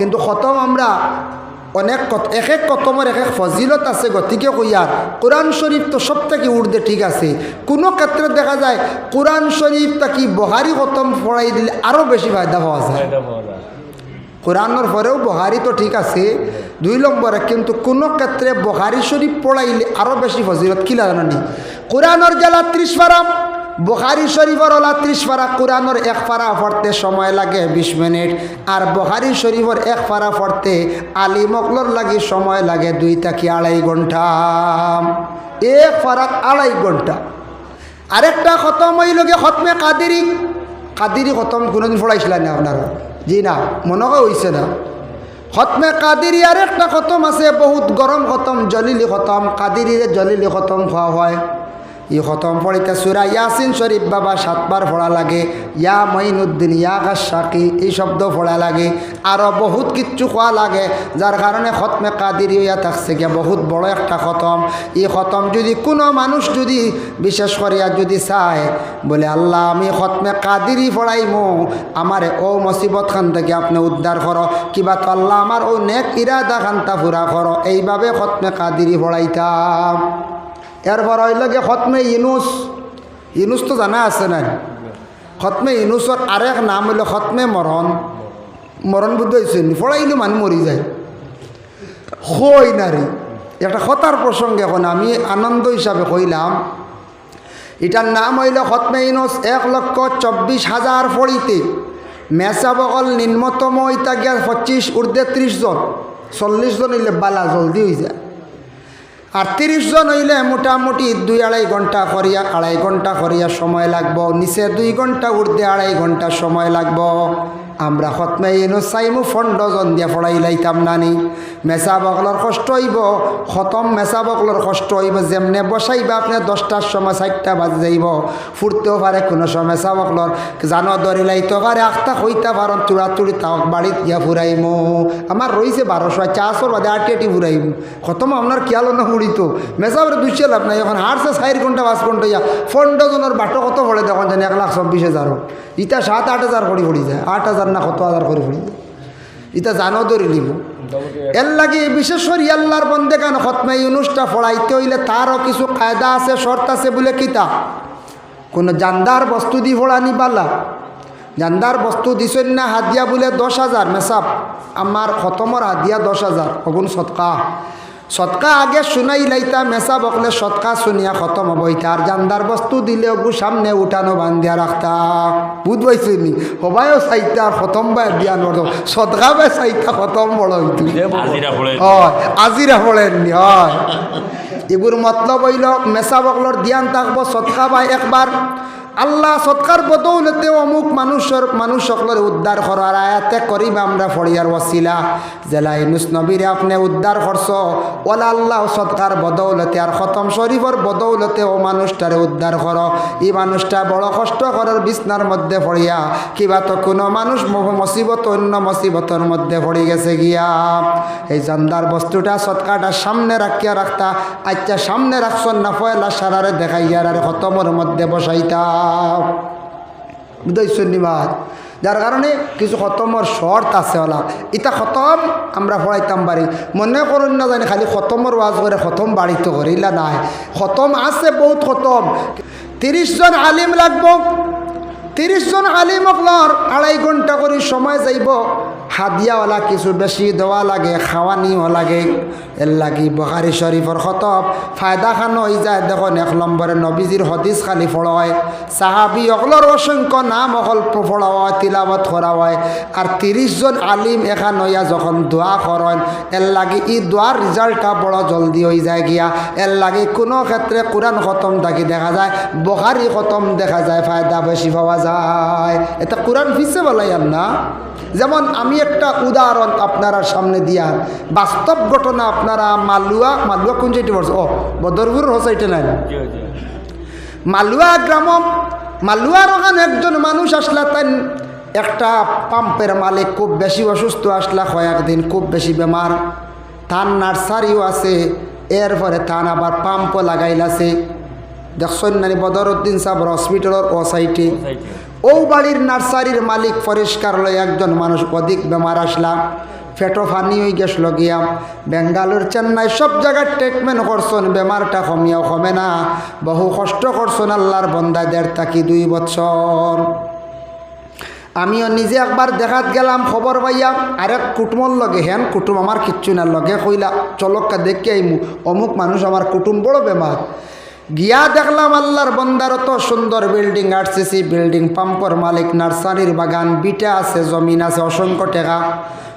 কিন্তু খতম আমরা অনেক কত এক এক কতমের এক এক ফজিলত আছে গতিকে কইয়ার কোরআন শরীফ তো সব থেকে উর্দে ঠিক আছে। কোনো ক্ষেত্রে দেখা যায় কোরআন শরীফ তাকি বহারি খতম পড়াই দিলে আরও বেশি ফায়দা পাওয়া যায়। কোরআনের পরেও বহারি তো ঠিক আছে। দুই নম্বরে কিন্তু কোনো ক্ষেত্রে বহারি শরীফ পড়াইলে আরও বেশি ফজিলত কিলা জানি কোরআনের জেলা ত্রিশ পারা বহারি শরীফর ওলা ত্রিশ পারা, কোরআনের এক পারা পড়তে সময় লাগে বিশ মিনিট। আর বহারি শরীফর এক পারা পড়তে আলী মকলর লাগে সময় লাগে দুই থাকি আড়াই ঘণ্টা এক পারাত আড়াই ঘণ্টা আরেকটা খতম হইল গে খতমে কাদিরি। কাদিরি খতম কোনোদিন পড়াইছিলেন না আপনারা? জি না, মনে হয় হইছে না। খতমে কাদিরি আর একটা খতম আছে, বহুত গরম খতম, জলিলি খতম কাদিরিরে জলিলি খতম খাওয়া হয়। ই খতম পড়িতে সুরা ইয়াসিন শরীফ বাবা সাতবার পড়া লাগে, ইয়া মঈনুদ্দিন ইয়া গাসাকি এই শব্দ পড়া লাগে। আরও বহুত কিচ্ছু খোয়া লাগে, যার কারণে খতমে কাদিরি হইয়া থাকছে গিয়া বহুত বড় একটা খতম। এই খতম যদি কোনো মানুষ যদি বিশেষ করিয়া যদি চায়, বলে, আল্লাহ, আমি খতমে কাদিরি পড়াইমু। আমার ও মুসিবত খান থেকে আপনি উদ্ধার করো। কিবা তো আল্লাহ আমার ও নেক ইরাদা খানটা পুরা করো। এইভাবে খতমে কাদিরি পড়াইতাম। এরপর হইল গিয়ে খতমে ইনুস। ইনুস তো জানা আছে না খতমে ইনুসর আরেক নাম হইল খতমে মরণ মরণ বুদ্ধ হয়েছে ফড়াইলে মানুষ মরি যায়। হই নারী একটা কথার প্রসঙ্গে এখন আমি আনন্দ হিসাবে কইলাম এটার নাম হইল খতমে ইনুস, এক লক্ষ চব্বিশ হাজার ফড়িতে মেসা বকল নিম্নতম ইতা গিয়া পঁচিশ ঊর্ধ্বে ত্রিশ জন। চল্লিশ জন হইলে বালা জলদি হয়ে যায়। আর তিরিশ জন হইলে মোটামুটি দুই আড়াই ঘণ্টা করিয়া, আড়াই ঘণ্টা করিয়া সময় লাগব। নিচে দুই ঘণ্টা উর্ধে আড়াই ঘণ্টা সময় লাগব। আমরা খতমে এনো চাইমু ফন্ডজন দিয়া পড়াই লাইতাম নানি। মেচা বকলর কষ্ট হইব, খতম মেচা বকলর কষ্ট হইব, যেমনে বসাইবা আপনি দশটার সময় চারটা বাজে যাইব। ফুরতেও পারে কোনো সময় মেচা বকলর জানো দরি লাইতে পারে আখটা হইতে পারো তুড়া তুড়ি তাওক বাড়িত গিয়া ফুরাইমু আমার রয়েছে বারোশো চারশোর বাদে আটি আটি ফুরাইমু খতম আপনার খেয়াল না উড়িত মেচা বলে দুইশো লাভ নাই, এখন হারছে চার ঘণ্টা পাঁচ ঘণ্টা ইয়া। ফন্ডজনের বাটো কত পড়ে দেখুন জানি এক লাখ চব্বিশ হাজারও ইটা সাত আট হাজার করে পড়ি যায়, আট হাজার না কত হাজার করে পড়ি যায়। ইটা জানো ধরে নিব। এর লাগে বিশেষ করে আল্লাহর বন্দে কেন খতমে ইউনুসটা ফড়াইতে হইলে তারও কিছু কায়দা আছে শর্ত আছে বলে কিতা। কোনো জানদার বস্তু দি ফোড়ানি পালা। জানদার বস্তু দিছেন না হাদিয়া বলে দশ হাজার মেসাব আমার খতমর হাদিয়া দশ হাজার অগুন সৎকা। সৎকা আগে শুনাই লাইতা মেসা বকলে সৎকা শুনিয়া খতম হব ইতা। আর জানদার বস্তু দিলে ওগু সামনে উঠানো বান্ধিয়া রাখতা বুধ পাইছি নি? হবাইও চাইতা আর খতম বাই দিয়া নর সৎকা বাই চাইতা খতম বড় হইতু হয় আজিরা পড়েননি হয়। এগুর মতলব হইল মেসা বকলর ধ্যান থাকব সৎকা বাই একবার আল্লাহ সৎকার বদৌলতে অমুক মানুষের মানুষ সকলের উদ্ধার করার আয়াতে করিব আমরা ফড়িয়ার ওসিলা জেলা ইনুস নবীরে আপনি উদ্ধার করছ। ওলা আল্লাহ সৎকার বদৌলতে আর খতম শরীফর বদৌলতে ও মানুষটারে উদ্ধার কর। এই মানুষটা বড় কষ্ট করার বিছনার মধ্যে পড়িয়া, কিবা তো কোনো মানুষ মুসিবত অন্য মুসিবতের মধ্যে পড়ে গেছে গিয়া। এই জান্দার বস্তুটা সৎকারটা সামনে রাখিয়া রাখতা আচ্ছা সামনে রাখছন না, পয়লা সারারে দেখাইয়ার আর খতমর মধ্যে বসাইতা। বুঝাইছেন নিবাদ? যার কারণে কিছু খতমর শর্ত আছে ওলা। ইটা খতম আমরা ফড়াইতাম পারি। মনে করুন না জানি খালি খতমর ওয়াজ করে খতম বাড়িতে করে, ইলা নাই। খতম আছে বহুত খতম। তিরিশ জন আলিম লাগব। তিরিশ জন আলিম অকলর আড়াই ঘণ্টা করে সময় যাইব। হাদিয়াওয়ালা কিছু বেশি দেওয়া লাগে, খাওয়ানিও লাগে। এর লাগি বহারি শরীফর খতব ফায়দা খান হয়ে যায়। দেখুন এক নম্বরে নবীজির হদিস খালি ফড়া হয় সাহাবি অকলর অসংখ্য নাম অকল ফড়া হয় তিলাবত করা হয় আর তিরিশ জন আলিম এখান হইয়া যখন দোয়া করেন এর লাগে ই দোয়ার রেজাল্টটা বড় জলদি হয়ে যায় গিয়া। এর লাগে কোনো ক্ষেত্রে কোরআন খতম থাকি দেখা যায় বহারি খতম দেখা যায়, ফায়দা বেশি পাওয়া যায়। এটা কোরআন ফিসে বলাই আর না? যেমন আমি একটা উদাহরণ আপনারা সামনে দিয়া। বাস্তব ঘটনা আপনারা মালুয়া মালুয়া কোন যেটি বলছে? ও বদরপুর হোসাইটে নাই। মালুয়া গ্রাম মালুয়ার ওখানে একজন মানুষ আসলা তাই একটা পাম্পের মালিক খুব বেশি অসুস্থ আসলা কয়েকদিন খুব বেশি বেমার। তার নার্সারিও আছে এরপরে তান আবার পাম্পও লাগাইলাছে। দেখছেন নানি বদরুদ্দিন সাহেব হসপিটালের ও সাইটে ও বাড়ির নার্সারির মালিক পরিষ্কার লয় একজন মানুষ অধিক বেমার আসলাম, ফেটো ফানি হয়ে গেছিল গিয়া। বেঙ্গালোর চেন্নাই সব জায়গায় ট্রিটমেন্ট করছেন, বেমারটা কমিয়াও কমে না। বহু কষ্ট করছেন আল্লাহর বন্দাদের তাকি দুই বছর। আমিও নিজে একবার দেখাত গেলাম খবর পাইয়া, আরেক কুটুমর লগে, হেন কুটুম আমার কিচ্ছু না লগে কইলা চলক্কা দেখে আইমু অমুক মানুষ আমার কুটুম বড় বেমার গিয়া দেখলাম আল্লাহর বন্দার তো সুন্দর বিল্ডিং, আরসিসি বিল্ডিং, পাম্পর মালিক, নার্সারির বাগান, বিটা আছে, জমিন আছে, অসংখ্য টেকা।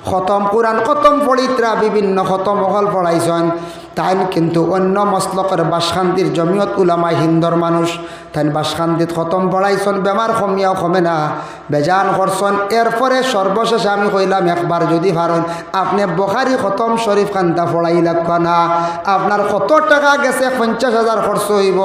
খতম, কোরআন খতম, পড়িত্রা, বিভিন্ন খতম, অকল পড়াইছেন। তাইন কিন্তু অন্য মসলকের বাসখান্তির জমিয়ত উলামাই হিন্দর মানুষ। তাইন বাসখান্তিত খতম পড়াইছন, বেমার কমিয়াও কমে না। বেজান করছন, এরপরে সর্বশেষে আমি কইলাম, একবার যদি পারেন, আপনি বখারি খতম শরীফ খান্তা পড়াই লাগবা না। আপনার কত টাকা গেছে? পঞ্চাশ হাজার খরচ হইব।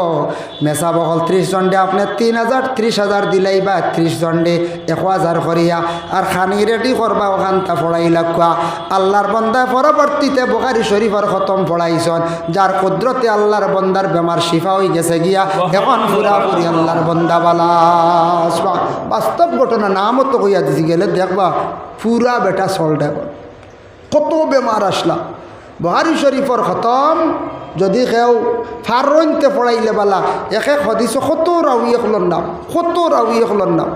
মেসা বহল ত্রিশ জন্ডে, আপনি তিন হাজার, ত্রিশ হাজার দিলেই বা ত্রিশ জন্ডে, এক হাজার করিয়া। আর খানি রেডি করবা ওখানটা পড়াই লাগবা। আল্লাহর বন্দায় পরবর্তীতে বখারি শরীফের খতম পড়াইছন যার কুদরতে আল্লাহর বন্দার বেমার শিফা হয়ে গেছে গিয়া এখন পুরাপুরি আল্লাহর বন্দা বালা। বাস্তব ঘটনা নামও তো কইয়া দিছি, গেলে দেখবা পুরা বেটা সলটা কত বেমার আসলা। বহারি শরীফর খতম। যদি কেউ ফারইনতে পড়াইলে বালা, একে সদিস কত রাউি এখলর নাম, কত রাউি এখলর নাম।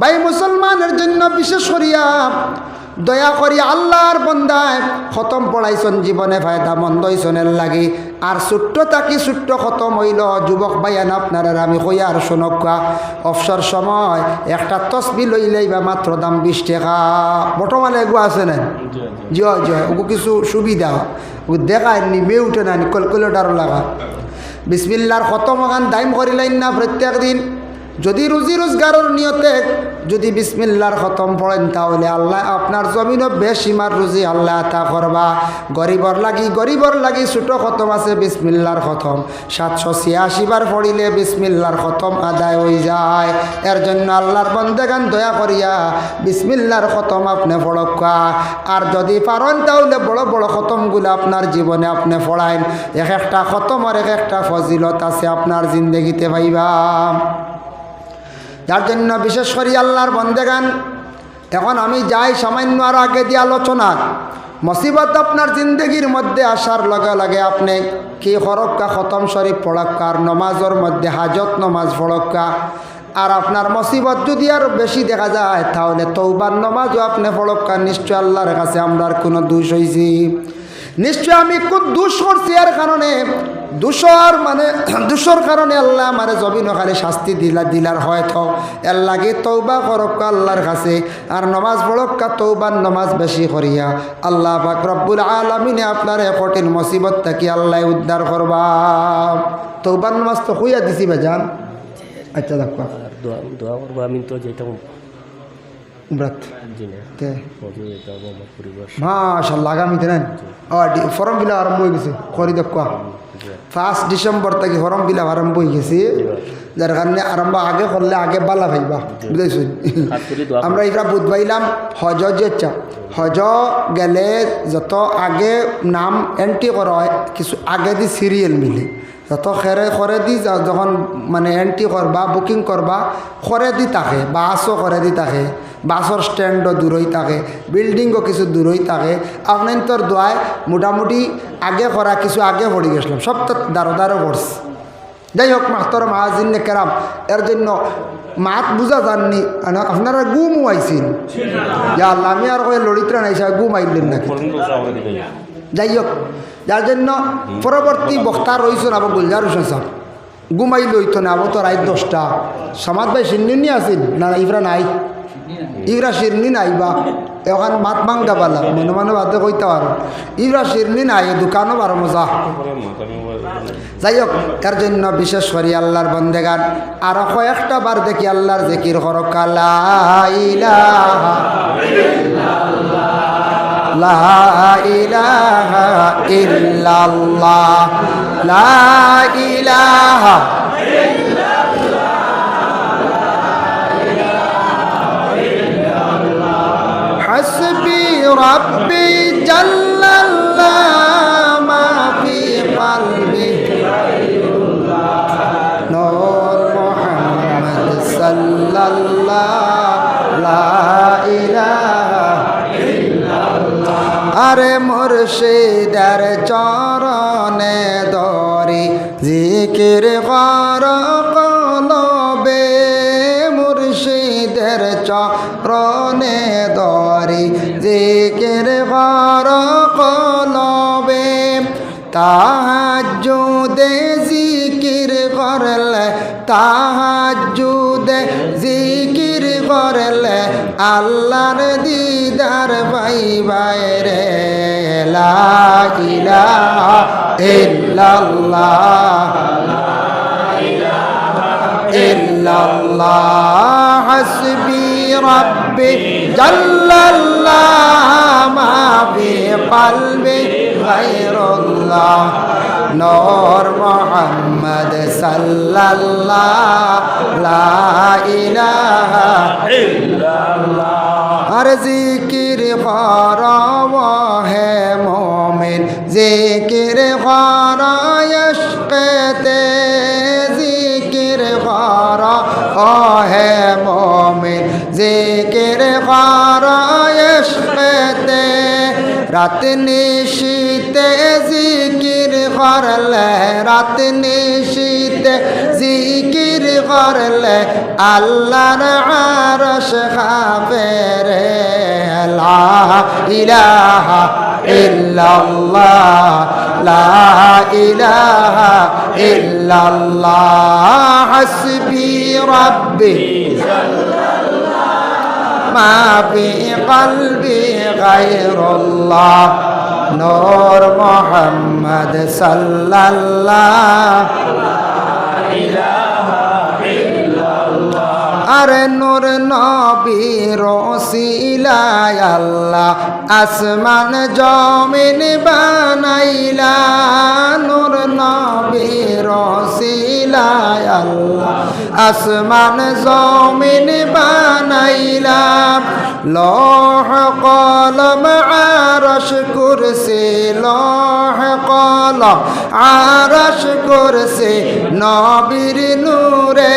ভাই, মুসলমানের জন্য বিশেষ করিয়া দয়া করি আল্লাহর বন্দায় খতম পড়াইছন জীবনে ফায়দা মন্দ হইছনের লাগি। আর ছোট্ট তাকি ছোট্ট খতম হইল যুবক ভাইয়ান আপনারা আমি কইয়া আর শোনকা অবসর সময় একটা তসবি লইলেই বা মাত্র দাম বিশ টাকা। বর্তমানে এগু আছে না জয় জয়। ওগু কিছু সুবিধা। ও দেখায় নিবে উঠে না ক্যালকুলেটারও লাগা। বিসমিল্লার খতম ওখান দাইম করিলেন না প্রত্যেক দিন। যদি রুজি রোজগারের নিয়তে যদি বিসমিল্লার খতম পড়েন, তাহলে আল্লাহ আপনার জমিনও বেসীমার রুজি আল্লাহ আতা করবা। গরিবর লাগি গরিবর লাগি ছোটো খতম আছে বিসমিল্লার খতম। সাতশো ছিয়াশি বার পড়িলে বিসমিল্লার খতম আদায় হয়ে যায়। এর জন্য আল্লাহর বন্দেগান দয়া করিয়া বিসমিল্লার খতম আপনি পড়কা আর যদি পারেন, তাহলে বড় বড় খতমগুলো আপনার জীবনে আপনি পড়াইন। এক একটা খতমের এক একটা ফজিলত আছে আপনার জিন্দগিতে ভাইবা। যার জন্য বিশেষ করে আল্লাহর বন্দেগান। এখন আমি যাই সামান্য আর আগে দিয়ে আলোচনা। মুসিবত আপনার জিন্দগির মধ্যে আসার লগে লগে আপনি কি হরক্কা, খতম শরীফ পড়ক্কা, আর নমাজের মধ্যে হাজত নমাজ পড়ক্কা। আর আপনার মুসিবত যদি আর বেশি দেখা যায়, তাহলে তৌবার নমাজও আপনি পড়ক্কা। নিশ্চয় আল্লাহর কাছে আমরা কোনো দোষ হয়েছি নিশ্চয় আমি কোন দোষ করছি? এর কারণে দূষর মানে দূষর কারণে আল্লাহ আমার জমিন খালি শাস্তি দিলা দিলার হয়তো এর লাগে তৌবা করক্কা আল্লাহর কাছে আর নমাজ পড়ক্কা তৌবার নমাজ বেশি করিয়া। আল্লাহ পাক রব্বুল আলমিনে আপনার কঠিন মুসিবত থাকি আল্লাহ উদ্ধার করবা। তৌবার নমাজ তো হইয়া দিছি বেজান আচ্ছা দেখো আর দোয়া করব আমি তো যেতাম। মাশাল্লাহ আগামীতে নেন। ফর্ম ফিল আরম্ভ হয়ে গেছে। করি দেখো ফার্স্ট ডিসেম্বর থেকে ফর্ম ফিল আরম্ভ হয়ে গেছে যার কারণে আরম্ভ আগে করলে আগে বালা ভাইবা দোয়া আমরা এটা বুধ পাইলাম হজ যেটা হজ গেলে যত আগে নাম এন্ট্রি করা হয়, কিছু আগে দি সিরিয়াল মিলে। যত খেরে খরে দি যখন মানে এন্ট্রি করবা বুকিং করবা খরে দি থাকে বাসও করে দি থাকে। বাসর স্ট্যান্ডও দূরই থাকে, বিল্ডিংও কিছু দূরই থাকে। আপনার দোয়ায় মোটামুটি আগে করা কিছু আগে পড়ে গেছিলাম। সব তো দারো দারো পড়ছে যাই হোক মাস্তর মাহাজিন কেরাম এর জন্য মাত বুঝা যাননি আপনারা গুম আইছেন যা আল্লাহ, আমি আর কয়ে লড়িত্রা নাই গুম আইলেন নাকি। যাই হোক যার জন্য পরবর্তী বক্তা রয়েছেন আবার গুলজার হোসেন সাহেব ঘুমাই লইতো না, আবো তো রাত দশটা সমাজ ভাই সিন্নি আসিল না ইফরা নাই। ইফরা শিরনি নাই বা এখন মাত ভাঙ্গা পালা মনে মনে বাদে কইতে পারো ইফরা শিরনি নাই দোকানও পারো মজা যাই হোক এর জন্য বিশেষ করি আল্লাহর বন্দেগান আরো কয়েকটা বার দেখি আল্লাহর জেকির হরকা লা ইলাহা লা ইলাহা ইল্লাল্লাহ লা ইলাহা حسبي ربي جل الله ما في قلبي نور محمد صلى الله لا إله إلا الله আরে মুর্শিদার চরণে দরি জিকির আল্লাহর দিদার বাইরে লা ইলাহা ইল্লাল্লাহ। হাসবি রাব্বি জাল্লাল্লাহ মা ফি কলবি গায়রুল্লাহ নূর মুহাম্মদ ইলাহা আর জিকির কর হে মোমিন, জিকির কর ইশকেতে জিকির কর ও হে মোমিন, জিকির কর ইশকেতে রাত নিশীতে জিকির করলে রাত নিশীতে জিকির করলে আল্লাহর আরশ খাফেরে লা ইলাহা ইল্লাল্লাহ লা ইলাহা ইল্লাল্লাহ হাসবি রাব্বি ما في قلبي غير الله নূর মোহাম্মদ সাল্লাল্লাহ। আরে নূর নবীর সিলায় আল্লাহ আসমান জমিন বানাইলা। নূর নবীর সিলা ওসিলায় আল্লাহ। আসমান জমিন বানাইলাম। লহ কলম আরশ কুরসি, লহ কলম আরশ কুরসি। নবীর নূরে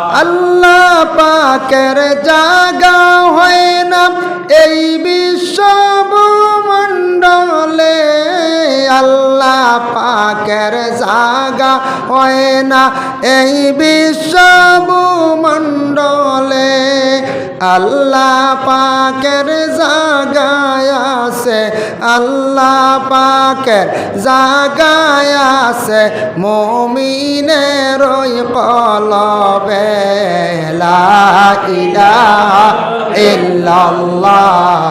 আল্লাহ পাকের জাগা হয় না। এই বিশ্ব মণ্ডলে আল্লাহ পাকের জাগা হয় না। এই বিশ্ব মণ্ডলে আল্লাহ পাকের জাগায় আছে, আল্লাহ পাকের জাগায় আছে। মমিনের ওই কলবে লা ইলাহা ইল্লাল্লাহ,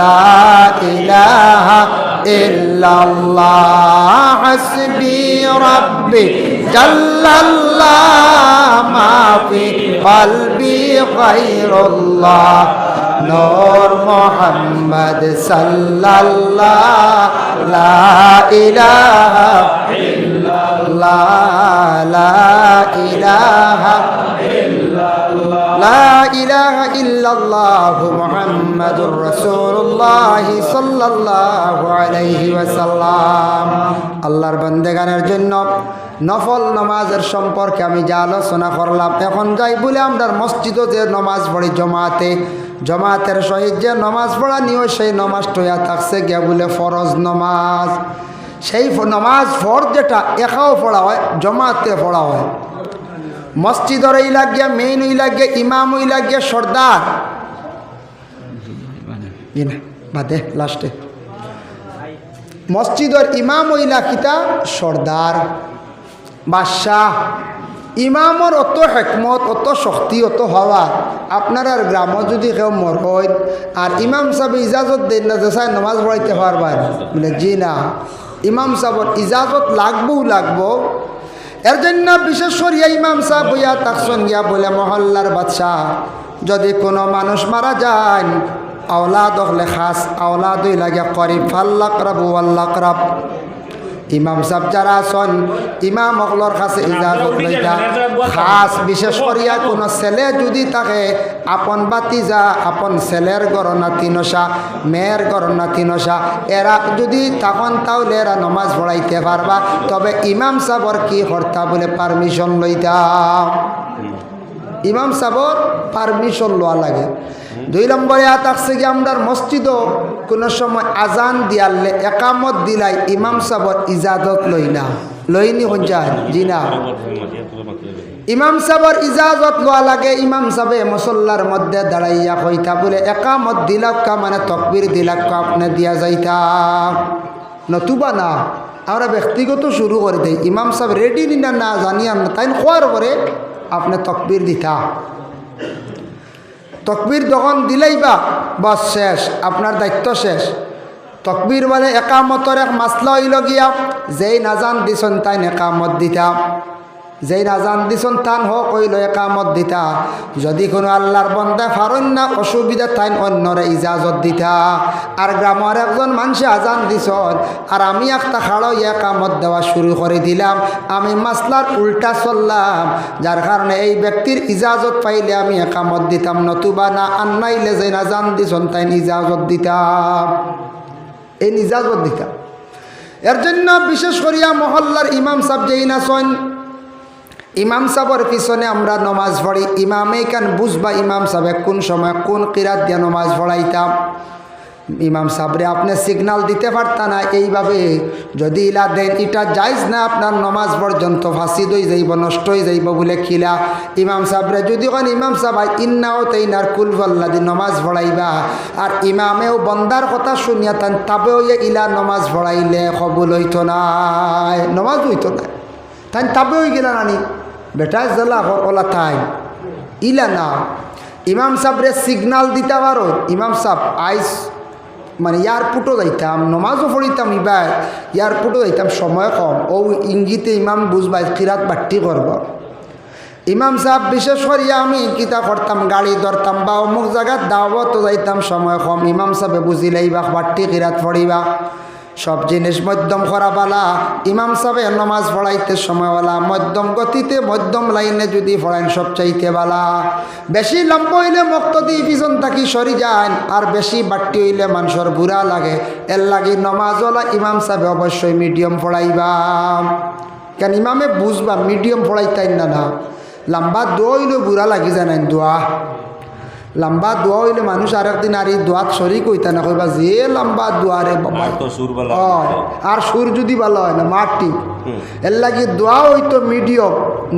লা ইলাহা ইল্লাল্লাহ। حسبي ربي. جل الله ما في قلبي خير الله. نور محمد صلى الله. لا إله إلا الله. لا إله إلا الله محمد رسول الله صلى الله عليه وسلم আল্লাহর বান্দেগানের জন্য নফল নামাজের সম্পর্কে আমি যা আলোচনা করলাম এখন যাই বলে আমরা মসজিদও যে নমাজ পড়ি জমাতে জমাতের সহিত যে নমাজ পড়া নিও সেই নমাজটা থাকছে গিয়া বলে ফরজ নমাজ সেই ফ- নমাজ ফর যেটা একাও পড়া হয় জমাতে পড়া হয় মসজিদর এই লাগিয়া মেইন ওই লাগিয়া ইমাম ওই লাগিয়া সর্দার ই বাদে, লাস্টে। মসজিদর ইমাম ওই লাখিতা সর্দার। বাদশাহ। ইমামর অত হেকমত, অত শক্তি, অত হওয়া আপনার আর গ্রামত যদি কেউ মর হয় আর ইমাম সাহেব ইজাজত দেন না যে সাহেব নমাজ পড়াইতে পারবেন বলে, জি না। ইমাম সাহেবর ইজাজত লাগবও লাগবো। এর জন্য বিশেষ করিয়া ইমাম সাহ বইয়া তাকসন গিয়া বলে, মহল্লার বাদশাহ, যদি কোনো মানুষ মারা যায়, আওলাদ হলে খাস, আওলাদই লাগে করিব। ফাল্লাক রাব ওয়াল্লাক রাব। ইমাম সাহেব যারা আছেন ইমাম অকলর কাছে ইজাজত লইতা খাস বিশেষ করিয়া কোনো ছেলে যদি থাকে আপন বাতিজা আপন ছেলের গরনা তিনসা মেয়ের গরনা তিনসা এরা যদি তখন তাহলে এরা নমাজ পড়াইতে পারবা। তবে ইমাম সাহর কি হর্তা বলে পারমিশন লইতা ইমাম সাহর পারমিশন লওয়া লাগে। দুই নম্বরে আত আসছে কি আমরা মসজিদও কোনো সময় আজান দিয়ালে একামত দিলাই ইমাম সাহর ইজাজত লই না। লইনি হঞ্জান জি না। ইমাম সাহর ইজাজত লওয়া লাগে, ইমাম সাহেব মুসল্লার মধ্যে দাঁড়াইয়া কইতা, বলে, একামত দিলাক্কা মানে তকবির দিলাক্কা, আপনি দিয়া যাইতা। নতুবা না, আমরা ব্যক্তিগত শুরু করে দেই। ইমাম সাহেব রেডি না না জানিয়া না তাই খোয়ার পরে আপনি তকবির দিতা। তকবির যখন দিলেই বা বস শেষ, আপনার দায়িত্ব শেষ। তকবির মানে একামতর এক মাসলা হইল গিয়া, যেই নাজান দিছন তাই একামত দিতা। যেই নাজান দিছন তান হোক হইল একামত দিতা। যদি কোনো আল্লাহর বন্দা ফারন না, অসুবিধা তাইন অন্যরে ইজাজত দিতা। আর গ্রামের একজন মানুষে আজান দিছন, আর আমি একটা খাড়ো একামত দেওয়া শুরু করে দিলাম। আমি মাসলার উল্টা চললাম, যার কারণে এই ব্যক্তির ইজাজত পাইলে আমি একামত দিতাম, নতুবা না আন্নাইলে যে নাজান দিছন তাই ইজাজত দিতাম। এই নিজাজত দিতাম। এর জন্য বিশেষ করিয়া মহল্লার ইমাম সাহেব যেই ইমাম সাহেবের পিছনে আমরা নমাজ পড়ি। ইমামে কান বুঝবা ইমাম সাহেব কোন সময় কোন কিরাত দিয়ে নমাজ পড়াইতাম? ইমাম সাহেবরে আপনি সিগনাল দিতে পারতা না, এইভাবে যদি ইলা দেন, এটা যাইজ না, আপনার নমাজ পর্যন্ত ফাঁসি দই যাইব, নষ্ট হয়ে যাইব বলে খিলা। ইমাম সাহেবরে যদি কোন, ইমাম সাহেব ইন্নাও কুল দি নমাজ পড়াইবা। আর ইমামেও বন্দার কথা শুনিয়া তান, তাবেও ইলা নমাজ পড়াইলে কবুল হইতো না নমাজ হইতো না তাই তাবেও গেলা নানি বেটা জ্বালা ওলা তাই ইলা না ইমাম সাহেবরে সিগনাল দিতে পারো ইমাম সাহেব আইস মানে এয়ারপোর্টও যাইতাম নমাজও পড়িতাম ইবাই এয়ারপোর্টও যাইতাম সময় কম ও ইঙ্গিতে ইমাম বুঝবাই কিরাত বাট্টি করব ইমাম সাহেব বিশেষ করিয়া আমি কিতা করতাম গাড়ি ধরতাম বা অমুক জায়গার দাওয়াত যাইতাম সময় কম ইমাম সাহেবে বুঝিলেইবা বাট্টি কিরাত পড়িবা সব জিনিস মধ্যম করাবালা ইমাম সাহেব নমাজ পড়াইতে সময়ওয়ালা, মধ্যম গতিতে মধ্যম লাইনে যদি পড়াইন সব চাইতে বালা বেশি লম্ব হইলে মক্ত দিয়ে পিছন থাকি সরি যান, আর বেশি বাট্টি হইলে মানুষের বুড়া লাগে। এর লাগি নমাজওয়ালা ইমাম সাহেব অবশ্যই মিডিয়াম পড়াইবা। কেন ইমামে বুঝবা মিডিয়াম পড়াইতাই না না? লম্বা দোয়া হইলে বুড়া লাগি জানাই দোয়া। লম্বা দোয়া হইলে মানুষ আর একদিন আর এই দোয়াত শরিক হইতা না কইবা যে লম্বা দোয়া রে বাবা। আর সুর আর সুর যদি ভালো হয় না মাঠ ঠিক। এর লাগি দোয়া হইতো মিডিয়ম,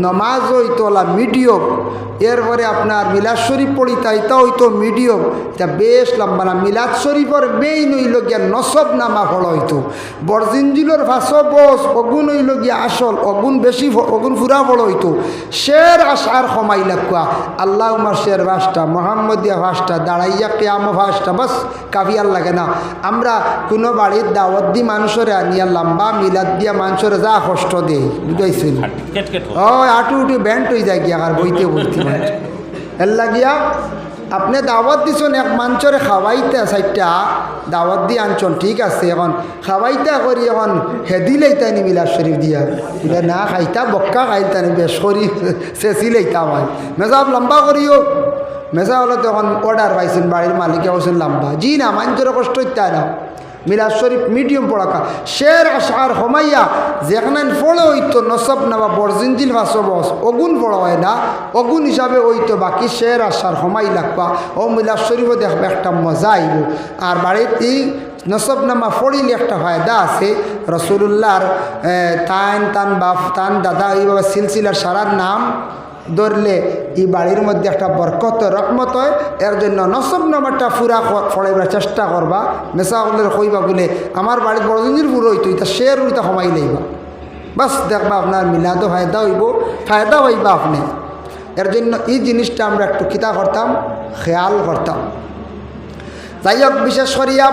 নমাজ হইতো ওলা মিডিয়ম। এরপরে আপনার মিলাদ শরীফ পড়িতা এটা হইতো মিডিয়ম। এটা বেশ লম্বা না, মিলাদ শরীফর মেইন হইল গিয়া নসব নামা ফল হইতো। বরজিনজিলোর ভাষ বস অগুন হইল গিয়া আসল অগুন বেশি অগুন ফুরা ফল হইতো। শের আশার সমাই লাগুয়া। আল্লাহ উমার শের ভাষটা, মোহাম্মদিয়া ভাষটা, দাঁড়াইয়া কেয়াম ভাষটা, বাস কাবিয়ার লাগে না। আমরা কোনো বাড়ির দাওয়াত দি মানুষরে আনিয়া লম্বা মিলাদ দিয়া মানুষের যা কষ্ট দেই বুঝাইছিল ও আটু উঠি ব্যান্ড হয়ে যায় গিয়া আর বইতে বইতে এর লাগিয়া আপনি দাওয়াত দিছেন এক মাঞ্চরে খাওয়াইতে চাইটা দাওয়াত দিয়ে আনছন ঠিক আছে এখন খাওয়াইতা করি এখন হেদিলেই তাই নি মিলাদ শরীফ দিয়া। না খাইতা বক্কা খাইতা নি বেশ করি চেঁচিলেইতা আমার মেজাব লম্বা করিও। মেজা হলে তখন অর্ডার পাইছেন বাড়ির মালিকে বলছেন লম্বা। জি না মাঞ্চরে কষ্ট হইতে না। মিলাদ শরীফ মিডিয়াম পড়াকা শের আশার হমাইয়া যেখানে ফলে হইতো নসব না বা বরজিনজিল ভাষ বস। অগুন পড়া হয় না অগুন হিসাবে হইতো বাকি শের আশার হমাই লাগবা। ও মিলাদ শরীফও দেখবে একটা মজা আইব। আর বাড়িতে এই নসব নামা ফড়িলে একটা ফায়দা আছে। রসুল্লাহর তান তান বাপ, তান দাদা, এইভাবে সিলসিলার সারার নাম ধরলে এই বাড়ির মধ্যে একটা বরকত রকমত হয়। এর জন্য নসব নামারটা ফুরা ফড়াইবার চেষ্টা করবা। মেসা হলে কইবা বলে, আমার বাড়ির বড়দিনের পুরো হইতো, এটা শেয়ার উল্টা সমাই লইবা। বাস দেখবা আপনার মিলাদও ফায়দা হইব, ফায়দা হইবা আপনি। এর জন্য এই জিনিসটা আমরা একটু কিতা করতাম, খেয়াল করতাম। যাই হোক বিশেষ করিয়া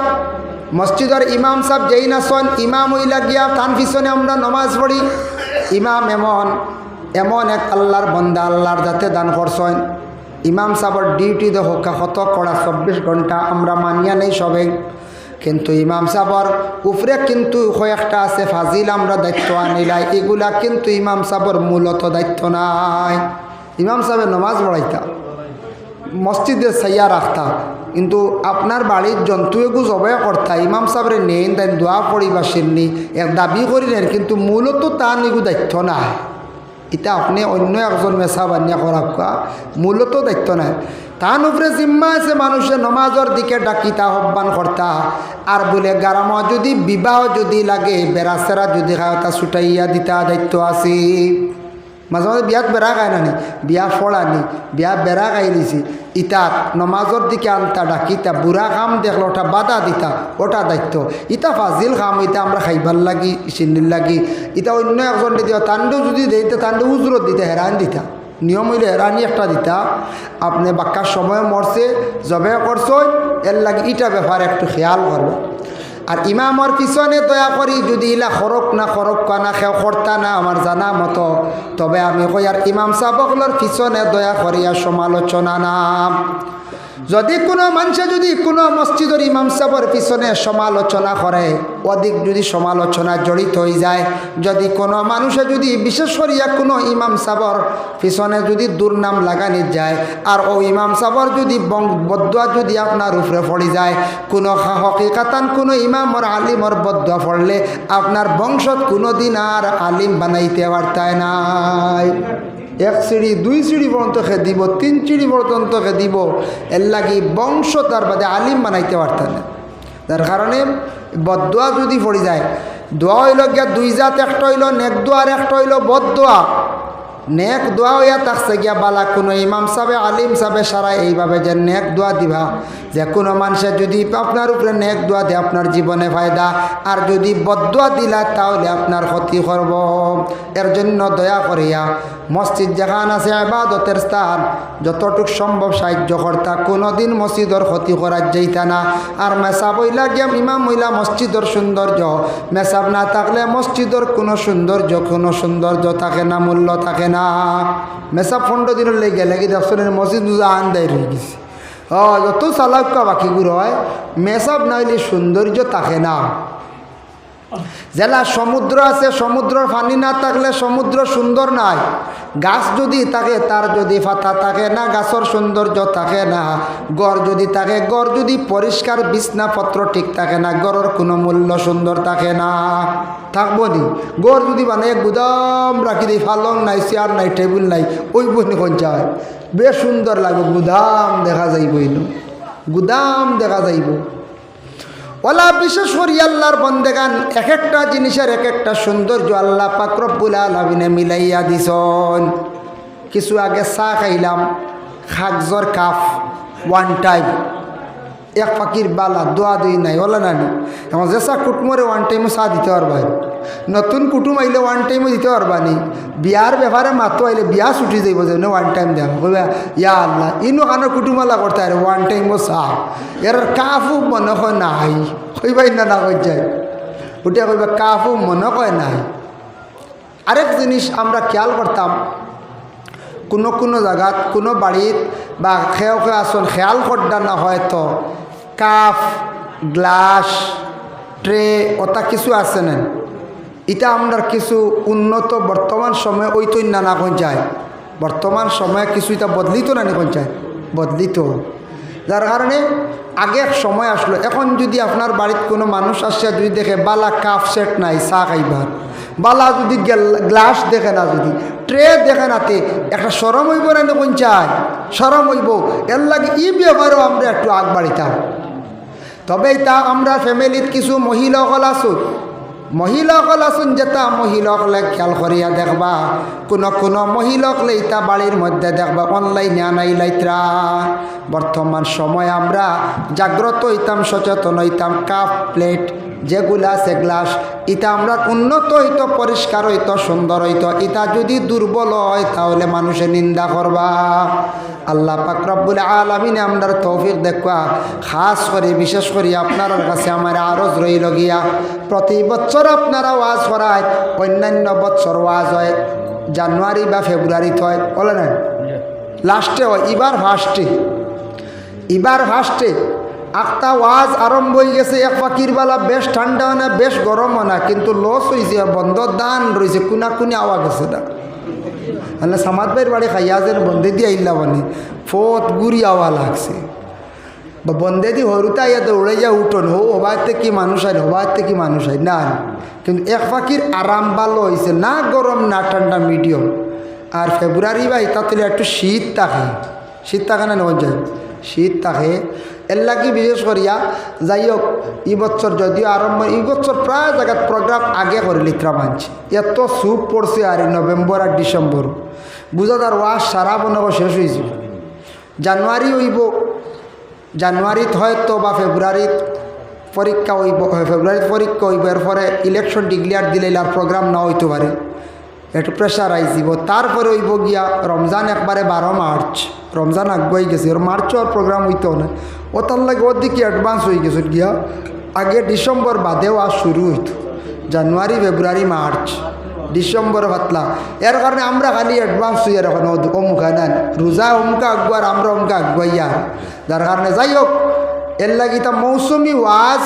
মসজিদের ইমাম সাহেব যেই না শোন, ইমাম হইলা গিয়া তান পিছনে আমরা নমাজ পড়ি। ইমাম এমন এমন এক আল্লাহর বন্দা আল্লাহর যাতে দান করছেন। ইমাম সাহেবের ডিউটি দেখো কত করা চব্বিশ ঘণ্টা আমরা মানিয়া নেই সবে। কিন্তু ইমাম সাবর উপরে কিন্তু কয়েকটা আছে, ফাজিল আমরা দায়িত্ব আনিলাই এগুলা কিন্তু ইমাম সাবর মূলত দায়িত্ব নাই। ইমাম সাহেবের নমাজ পড়াইতা, মসজিদে সাইয়া রাখতা, কিন্তু আপনার বাড়ির জন্তু এগু জবাই করতা, ইমাম সাহেবের নেন দেন দোয়া পড়িবা সেননি এক দাবি করিলেন, কিন্তু মূলত তা নিগু দায়িত্ব নাই। এটা আপনি অন্য একজন মেসা বানিয়া করা কোয়া মূলত দায়িত্ব নাই। তার উপরে জিম্মা আছে মানুষে নমাজের দিকে ডাকিতা আহ্বান কর্তা আর বলে গারাম যদি, বিবাহ যদি লাগে বেড়া সেরা যদি খায়, তা ছুটাইয়া দিতা দায়িত্ব আছে। মাঝে মাঝে বিয়াত বেড়া খায় নানি, বিয়া ফল আনি বিয়া বেড়া খাই লিছি ইতাত নমাজর দিকে আনতা ডাকিতা বুড়া কাম দেখল ওটা বাধা দিতা, ওটা দায়িত্ব। ইতা ফাজিল কাম, ইতা আমরা খাইবার লাগি চিন্নির লাগি। ইতা অন্য একজন দিতা তান্ডু যদি দিতে তান্ডু উজরত দিতে হেরান দিতা। নিয়ম হইলে হেরানি একটা দিতা। আপনি বাক্কার সময় মরছে জবে করছ এর লাগে ইটা ব্যাপার একটু খেয়াল করব আর ইমামর পিছনে দয়া করি যদি ইলা খরক না খরক কানা খেও কর্তা না আমার জানা মতো, তবে আমি কই আর ইমাম সাবকলর পিছনে দয়া করিয়া সমালোচনা নাম যদি কোনো মানুষে যদি কোনো মসজিদের ইমাম সাহেবের পিছনে সমালোচনা করে, অধিক যদি সমালোচনা জড়িত হয়ে যায়, যদি কোনো মানুষে যদি, বিশেষ করিয়া কোনো ইমাম সাবর পিছনে যদি দুর্নাম লাগানি যায়, আর ও ইমাম সাবর যদি বদুয়া যদি আপনার উপরে পড়ে যায়, কোনো হকিকাতান কোনো ইমামর আলিমর বদুয়া পড়লে আপনার বংশত কোনো দিন আর আলিম বানাইতে পারতায় নাই। এক সিঁড়ি, দুই সিঁড়ি পর্যন্ত খে দিব, তিন সিঁড়ি পর্যন্ত খে দিব। এর লাগি বংশ তার বাদে আলিম বানাইতে পারতেন না। যার কারণে বদোয়া যদি পড়ে যায়, দোয়া হইল গিয়া দুই জাত, একটা হইল নেক দোয়ার একটা হইল বদোয়া নেক দোয়া হইয়া থাকছে গিয়া বালা, কোনো ইমাম সাবে, আলিম সাবে সারা এইভাবে যে নেক দোয়া দিবা, যে কোনো মানুষের যদি আপনার উপরে নেক দোয়া দেয়, আপনার জীবনে ফায়দা। আর যদি বদোয়া দিলা, তাহলে আপনার ক্ষতি করব। এর জন্য দয়া করিয়া মসজিদ যেখান আছে আবাদতের স্থান, যতটুক সম্ভব সাহায্য কর্তা। কোনোদিন মসজিদর ক্ষতি করার যাইতা না। আর মেসাব হইলা গিয়া, ইমাম হইলা মসজিদর সৌন্দর্য। মেসাব না থাকলে মসজিদর কোনো সৌন্দর্য কোনো সৌন্দর্য থাকে না, মূল্য থাকে না। মেসাব ফন্ড দিনের লেগে লেগে দর্শনের মসজিদ আন দেয় রয়ে গেছে। যত চালাক্য বাকিগুলো হয়, মেসাব নাইলে সৌন্দর্য থাকে না। জেলা সমুদ্র আছে, সমুদ্রের পানি না থাকলে সমুদ্র সুন্দর নাই। গাছ যদি থাকে, তার যদি পাতা থাকে না, গাছের সৌন্দর্য থাকে না। গড় যদি থাকে, গড় যদি পরিষ্কার বিছনাপত্র ঠিক থাকে না, গড়ের কোনো মূল্য সুন্দর থাকে না। থাকব নি। গড় যদি মানে গুদাম রাখি দিই ফালং নাই, চেয়ার নাই, টেবিল নাই ওই বই যায় বেশ সুন্দর লাগবে, গুদাম দেখা যাইব গুদাম দেখা যাইব। ওলা বিশেষ করি আল্লাহর বন্দেগান এক একটা জিনিসের এক একটা সৌন্দর্য আল্লাহ পাকরব্বুল আলমিনে মিলাইয়া দিছন। কিছু আগে চা খাইলাম, খাগজর কাফ ওয়ান টাইম এক পাখির বালা, দোয়া দুই নাই, ওলা নানি। এখন চা কুটুমরে ওয়ান টাইমও চা দিতে পারবা নতুন কুটুম আইলে ওয়ান টাইমও দিতে পারবা নি। বিয়ার ব্যাপারে মাতো আইলে বিয়া ছুটি যাইব যে ওয়ান টাইম দেখ কইবা ইয়া আল্লাহ, ইনো কানো কুটুমালা করতে আরে ওয়ান টাইমও চা এর কাফু মনে হয় নাই। কইবাই না না কই যায় ওটা কইবা, কাফু মনে কয় নাই। আরেক জিনিস আমরা খেয়াল করতাম, কোনো কোনো জায়গাত কোনো বাড়িত বা খেয়েও খেয়ে আসন খেয়াল করডা না হয়তো কাপ গ্লাস, ট্রে ওটা কিছু আছে না এটা আমরা কিছু উন্নত বর্তমান সময়ে ওই নানা কোন যায়। বর্তমান সময়ে কিছু এটা বদলিত না কোন যায়। বদলিত। যার কারণে আগে এক সময় আসলো। এখন যদি আপনার বাড়িতে কোনো মানুষ আসছে যদি দেখে, বালা কাপ সেট নাই, চা খাইবার। বালা যদি গ্লাস দেখে না যদি, ট্রে দেখে নাতে, একটা সরম হইব না কোন চায় সরম হইব। এর লাগে ই ব্যাপারেও আমরা একটু আগ বাড়িতাম তবে তা আমরা ফ্যামিলিত কিছু মহিলাসকল আছো। মহিলাসকল আছোন যেটা মহিলাসকলে খেয়াল করিয়া দেখবা। কোনো কোনো মহিলাসকলে ইটা বাড়ির মধ্যে দেখবা, অনলাইনে আনাই লাইত্রা বর্তমান সময় আমরা জাগ্রত হইতাম, সচেতন হইতাম, কাপ, প্লেট যেগুলা আছে গ্লাস ইটা আমরা উন্নত হইতো পরিষ্কার হইতো সুন্দর হইতো। ইটা যদি দুর্বল হয় তাহলে মানুষে নিন্দা করবা। আল্লাহ পাকরবুল আলমিনে আপনার তৌফিক দেখা খাস করে বিশেষ করে আপনার কাছে আমার আরজ রইল গিয়া প্রতি বছর আপনারা ওয়াজ করায় অন্যান্য বছর ওয়াজ হয় জানুয়ারি বা ফেব্রুয়ারিতে হয় বলে না? লাস্টে হয় এবার ফার্স্টে এবার ফার্স্টে আখতা ওয়াজ আরম্ভ হয়ে গেছে, এক পাখির বেলা বেশ ঠান্ডা না, বেশ গরম না, কিন্তু লস হয়েছে বন্ধ দান রয়েছে কুনা কুনি আওয়া গেছে না। মানে সামাদ ভাইয়ের বাড়ি খাইয়া যেন বন্ধে দিয়ে আইলা মানে ফত গুড়ি আওয়া লাগছে। বা বন্ধে দি হরুতা ইয়া দৌড়ে যা উঠোন, হো হবাতে কি মানুষ আইন হবাতে কি মানুষ আইন না কিন্তু এক পাখির আরাম ভালো হয়েছে না গরম, না ঠান্ডা, মিডিয়াম। আর ফেব্রুয়ারি বা ইতাতলে একটু শীত থাকে। শীত থাকে না, নয় শীত থাকে এর লাগি বিশেষ করিয়া? যাই হোক এই বছর যদিও আরম্ভ এই বছর প্রায় জায়গাত প্রোগ্রাম আগে করে লিত্রা মানছে এত সুপ পড়ছে আর নভেম্বর আর ডিসেম্বর বুঝা তার ওয়াশ সারা বনব শেষ হয়েছে জানুয়ারি হইব। জানুয়ারিত হয়তো বা ফেব্রুয়ারিত পরীক্ষা হইব ফেব্রুয়ারিত পরীক্ষা হইব। এরপরে ইলেকশন ডিক্লিয়ার দিলে প্রোগ্রাম না হইতে পারে একটু প্রেশার আইসিব তারপরে হইব গিয়া রমজান একবারে বারো মার্চ। রমজান আগুয়াই গেছে। ওর মার্চও আর প্রোগ্রাম হইতেও না ও তার লাগে ওর দিকে অ্যাডভান্স হয়ে গেছে গিয়া। আগে ডিসেম্বর বাদেও আর শুরু হইতো। জানুয়ারি, ফেব্রুয়ারি, মার্চ। ডিসেম্বর পাতলা। এর কারণে আমরা খালি অ্যাডভান্স হইয়া এখন অমুখা নেন রোজা অমুকা আগুয়ার, আমরা অমুকা আগুয়াইয়া যার কারণে যাই হোক, এর লাগি তা মৌসুমি ওয়াজ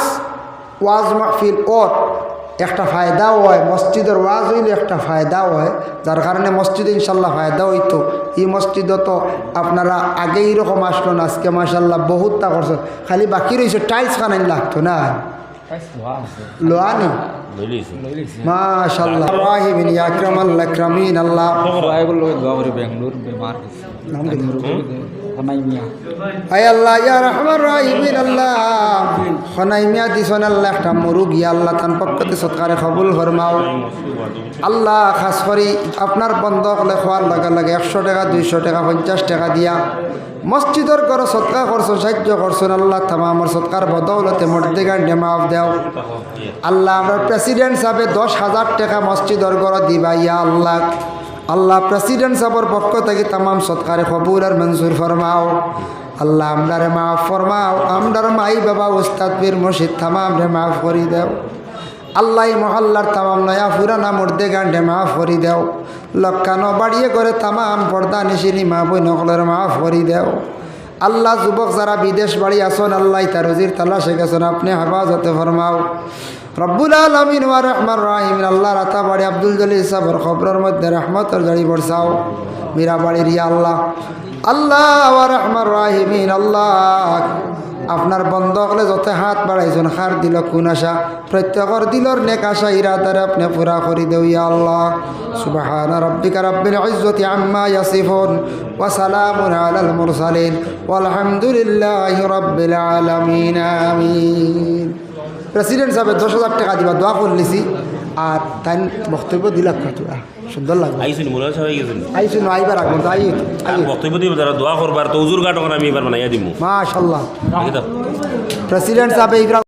ওয়াজ মাহফিল ওর। একটা ফায়দাও হয়, মসজিদের ওয়াজ হইলে একটা ফায়দাও হয়, যার কারণে মসজিদ ইনশাল্লাহ ফায়দা হইতো। এই মসজিদও তো আপনারা আগেই রকম আসলো না, আজকে মাসাল্লাহ বহুত তা করছেন খালি বাকি রয়েছে টাইলস খানাই লাগতো না। লোয়া নেই মাশাল্লাহ রাহিমিন ইয়া আকরামাল আকরামিন আল্লাহ সবাইগুলো লোক দোয়া বেঙ্গলোর বেমার আয় আল্লাহ ইয়া রহমান রাহিমিন আল্লাহ খনাই দিছন আল্লাহ একটা আল্লাহ তান পক্ষতে সৎকারে কবুল ফরমাও আল্লাহ খাস করি আপনার বন্ধ হলে খোয়ার লগে লগে একশো টাকা দুইশো টাকা পঞ্চাশ টাকা দিয়া মসজিদর ঘর সৎকার করছ সাহায্য করছেন আল্লাহ থামা আমার সৎকার বদৌলতে মর্দে গান্ডে মাফ দেও। আল্লাহ আমরা প্রেসিডেন্ট সাহেবে দশ হাজার টাকা মসজিদর ঘর দিবা, ইয়া আল্লাহ। আল্লাহ প্রেসিডেন্ট সাহেবের পক্ষ থেকে তাম সৎকারে কবুল আর মঞ্জুর ফরমাও আল্লাহ আমরারে মাফ ফরমাও আমরার মাই বাবা উস্তাদ পীর মসজিদ থামাম রে মাফ করি দেও। আল্লাহ মহল্লার তামাম নয়া ফুরানা মর্দে গান্ডে মাফ করি দেও। লক্ষানো বাড়িয়ে করে তামাম পর্দা নিশিনি মা বই নকলের মাফ করি দেও। আল্লাহ যুবক যারা বিদেশ বাড়ি আসন আল্লাহ তার রজির তালাশে গেছেন আপনি হেফাজতে ফরমাও। রব্বুল আলমিন ওয়া রহমান রাহিমিন আল্লাহ রাতা বাড়ি আব্দুল জলিল সাবর খবরের মধ্যে রহমতর জাড়ি বরসাও মীরা বাড়ির ইয়া আল্লাহ। আল্লাহ ওয়া রহমান রাহিমিন, আল্লাহ। আপনার বন্ধ হলে যত হাত বাড়াইছেন খার দিল কোন আশা? প্রত্যেকর দিলর নেক আশা ইরাদারে আপনি পুরা করি ইয়া আল্লাহ। সুবহান রাব্বিকা রাব্বিল ইজ্জতি আম্মা ইয়াসিফুন ওয়া সালামুন আলাল মুরসালিন। ওয়ালহামদুলিল্লাহি রাব্বিল আলামিন, আমিন। প্রেসিডেন্ট সাহেব দশ হাজার টাকা দিবা, দোয়া করলিছি। আর তাই বক্তব্য দিলাম কত সুন্দর লাগবে আইসুন মনে হয় সবাই গেছেন আইসি আইবার আগুন বক্তব্য দিব যারা দোয়া করবার তো উজুর গাটক আমি এবার বানাইয়া দিব দাও প্রেসিডেন্ট সাহেব